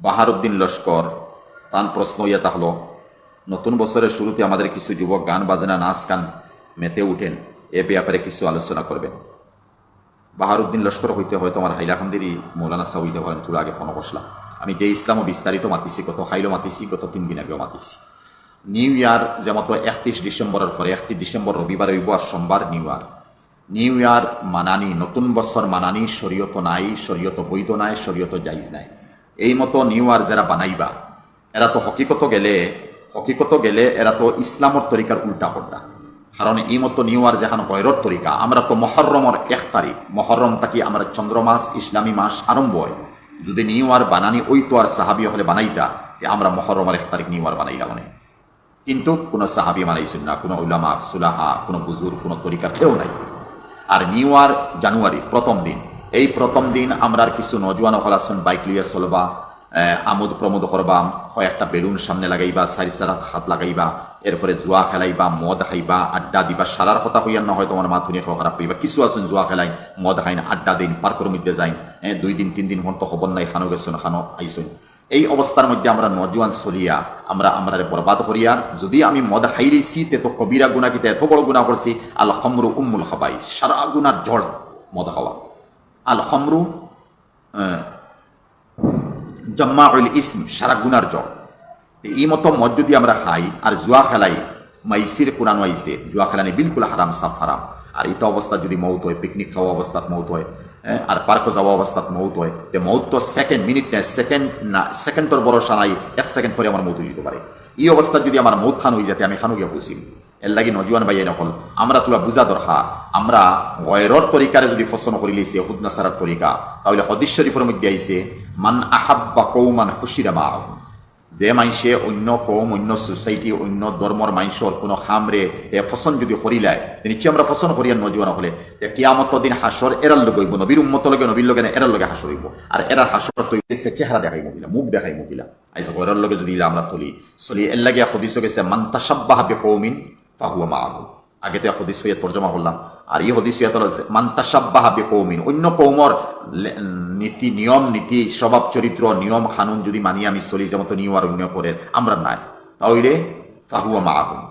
বাহারুদ্দিন লস্কর তার প্রশ্ন ইয়ে তাহলো, নতুন বছরের শুরুতে আমাদের কিছু যুবক গান বাজনা, নাচ, গান মেতে উঠেন, এ ব্যাপারে কিছু আলোচনা করবেন। বাহারুদ্দিন লস্কর হইতে হয়তো আমার হাইলাকান্দিরই মৌলানা হইতে পারেন তুলে আগে ফোন বসলাম আমি যে ইসলামও বিস্তারিত মাতিছি, কত হাইলো মাতিছি, কত তিন দিন আগেও মাতিছি। নিউ ইয়ার যেমন একত্রিশ ডিসেম্বরের পরে, একত্রিশ ডিসেম্বর রবিবার হইব আর সোমবার নিউ ইয়ার। নিউ ইয়ার মানানি, নতুন বছর মানানি, শরীয়ত নাই, শরীয়ত বৈধ নাই, শরীয়ত জাইজ নাই। এই মতো নিউ ইয়ার যারা বানাইবা, এরা তো হকিকত গেলে হকিকত গেলে এরা তো ইসলামর তরিকার উল্টা পড়তা কারণ এই মতো নিউ ইয়ার যেখানে বয়রর তরিকা, আমরা তো মহরমর এক তারিখ, মহরম থাকি আমরা চন্দ্রমাস, ইসলামী মাস আরম্ভ হয়। যদি নিউ ইয়ার বানানি, ওই তো আর সাহাবি হলে বানাইতা, যে আমরা মহরমের এক তারিখ নিউ ইয়ার বানাইলাম মানে কিন্তু কোনো সাহাবি মানাইছেন না কোনো উলামা, সুলাহা, কোনো বুজুর কোনো তরিকার কেউ নাই। আর নিউ ইয়ার জানুয়ারি, প্রথম দিন এই প্রথম দিন আমরা কিছু নজওয়ান হলাসন বাইক লইয়া চলবা আমোদ প্রমোদ করবা, হয় একটা বেলুন সামনে লাগাইবা, সারি সারা হাত লাগাইবা, এরপরে জুয়া খেলাইবা, মদ খাইবা, আড্ডা দিবা, সারার কথা হইয়ার না হয় তোমার মাথুনি খারাপ পাইবা কিছু আছেন জুয়া খেলাই মদ খাইন, আড্ডা দিন, পার্কের মধ্যে যাই দুই দিন, তিন দিন হন তো খবর নাই, খানো গেছেন, খানো আইসুন এই অবস্থার মধ্যে আমরা নজওয়ান চলিয়া, আমরা আমরা বরবাদ করিয়া, যদি আমি মদ হাইরেছি তে তো কবিরা গুণা কিতে, এত বড় গুণা করছি, আল খমরু উম্মুল হবাই সারা গুনার জড় মদ খাওয়া। আল খমরু জম্মাউল ইসম, সারা গুনার জড়। এই মতো মদ যদি আমরা খাই আর জুয়া খেলাই, মাইসির কোরআন আইসে জুয়া খেলানি বিলকুল হারাম, সাফ হারাম। আর এটা অবস্থা যদি মৌত হয় পিকনিক খাওয়া অবস্থাত মৌত হয় আর পার্কে যাওয়া অবস্থাত মৌত হয়, তে মৌত তো সেকেন্ড মিনিট না সেকেন্ড না সেকেন্ডর ভরসা নাই এক সেকেন্ড পরে আমার মৌত হয়ে যেতে পারে। এই অবস্থা যদি আমার মৌত খান হয়ে যাতে, আমি খানো গিয়া বুঝিম। এর লাগি নজওয়ান ভাই নকল। আমরা তোলা বুঝা দরকার আমরা গয়রর তরিকারে যদি ফসন করি লইছে হুদনা সারার তরিকা তাহলে হদিস শরীফের মধ্যে আইছে, মান আহাব্বা কৌমান খুশিরা মা যে মাইসে অন্য কম অন্য সোসাইটি, অন্য ধর্মর মাইসর কোনো খামরে এ ফসন যদি করিলায় নিশ্চয় আমরা ফসন করিয়ার নজুয়ান হলে। কিয়ামত দিন হাসর এরার লগে হইব নবীর উম্মত লগে নবীর লগে এরার লগে হাসর হইব। আর এরার হাসর তো হইছে চেহারা দেখাই মহিলা মুখ দেখাই মহিলা আইসা এরার লগে যদি আমরা তুলি। চলি এর লাগে হদিস গেছে মান্তা সাব্বাহ বে কৌমিন আহু আগে তো হদিস সৈয়দ তর্জমা করলাম। আর এই হদিস সৈয়দ হলো মান্তা বে কৌমিন অন্য কৌমর নীতি, নিয়ম, নীতি, স্বভাব, চরিত্র, নিয়ম খানুন যদি মানিয়ে আমি চলি, যেমন নিয়ম আর অন্য করে, আমরা নাই। তাহলে তাহুয়া মা আহুম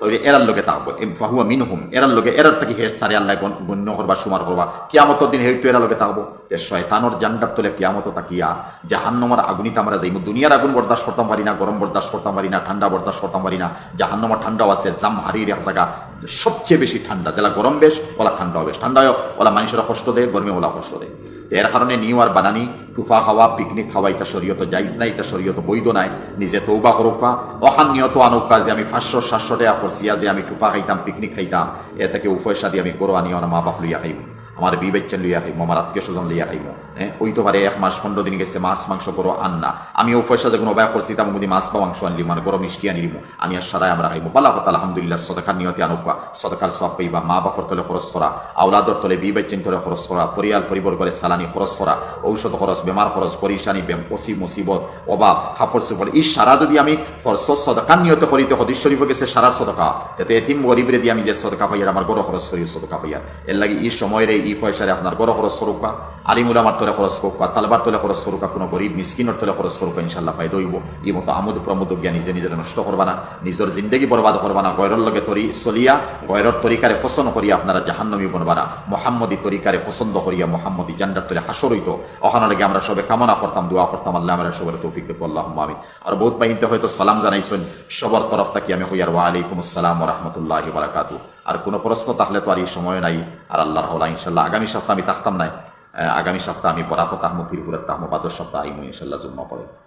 তাহলে এরার লোকে তাহবো ফাহুয়া মিনহুম, এরার লোকে এরার থেকে হে তারে আল্লাহ গণ- গণ্য করবা, সুমার করবা। কিয়ামত দিন হেতু এরা লোকে তাহবো যে শয়তানোর জান্ডার তোলে কিয়ামত তাকিয়া জাহান্নমার আগুনিতে আমরা যাইব দুনিয়ার আগুন বরদাস্ত করতাম পারি না, গরম বরদাস্ত করতাম পারি না, ঠান্ডা বরদাস্ত করতাম পারি না। জাহান্নমার ঠান্ডাও আছে, জাম হারির জায়গা সবচেয়ে বেশি ঠান্ডা যেটা গরম বেশ, ওলা ঠান্ডাও বেশ। ঠান্ডায় ওলা মানুষেরা কষ্ট দেয় গরমে ওলা কষ্ট দেয়। এর কারণে নিউ আর বানানি টুফা খাওয়া, পিকনিক খাওয়া, এটা শরীয়ত যাইজ নাই, এটা শরীয়ত বৈধ নাই। নিজে তৌবা করুকা অহান নিয়ত আনুকা যে আমি পাঁচশো, সাতশো টাকা করছি, যে আমি টুফা খাইতাম, পিকনিক খাইতাম, এ থেকে উপয়সা দিয়ে আমি করো আনি আমার মা বাপ লইয়া খাইব। আমার বি বাচ্চা লইয়া খাইব, আমার আত্মীয় স্বজন লইয়া খাইব। হ্যাঁ ওই তো পারে এক মাস, পনেরো দিন গেছে, মাছ, মাংস করো আন না আমি ও পয়সা যখন অবাক করছি তার মধ্যে মাছ বা মাংস আনলি মানে গরম মিষ্টি আনিলিম আমি আর সারাই আমরা খাইব। পালা কথা আলহামদুলিল্লাহ, সদকার নিয়তি আনুকা, সদকার সব পাইবা, মা বাপর তলে খরচ করা, আওলাদর তলে বি তলে খরচ করা, পরিয়াল পরিবার করে সালানি খরচ করা, ঔষধ খরচ, বেমার খরচ পরিশানি বেম পসি মুসিবত অভাব খাফর সুফর এই সারা যদি আমি খরচ সদকার নিয়ত করিতে হদিস শরীফ গেছে সারা সদকা। এতে এতিম গরিবরে দিয়ে আমি যে সদকা পাইয়ার আমার গড় খরচ করি সদকা পাইয়ার এর লাগে এই সময়ের এই পয়সারে আপনার গড় খরচ করুকা আলিমুল আমার তলে খরচ করুকা তালবার তলে খরচ করুকা কোনো গরিব মিসকিনের তলে খরচ করুকা ইনশাল্লাহ ফায়দা হইব। এই মতো আমোদ প্রমোদ জ্ঞান নিজে নিজের নষ্ট করবা না, নিজের জিন্দগি বরবাদ করবা না, গয়রর লগে তরি চলিয়া, গয়রর তরিকারে পছন্দ করিয়া আপনারা জাহান্নমী বনবা না, মোহাম্মদী তরিকারে পছন্দ করিয়া মোহাম্মদী জান্ডার তলে হাসর হইতো। ওখানে লগে আমরা সবে কামনা করতাম, দোয়া করতাম, আল্লাহ আমরা সবার তৌফিক দেবো আল্লাহ আমি আর বহুত বাহিনীতে হয়তো সালাম জানাইছেন, সবার তরফ থেকে আমি হইয়ার ওয়া আলাইকুম আসসালাম রহমতুল্লাহ বারাকাতু আর কোনো প্রশ্ন তাহলে তো আর এই সময় নাই। আর আল্লাহ হল ইনশাল্লাহ আগামী সপ্তাহ আমি থাকতাম নাই। আগামী সপ্তাহ আমি বরাফত আহমদ পুরের তাহমবাদর সপ্তাহ আইমু ইনশাল্লাহ জন্ম পড়ে।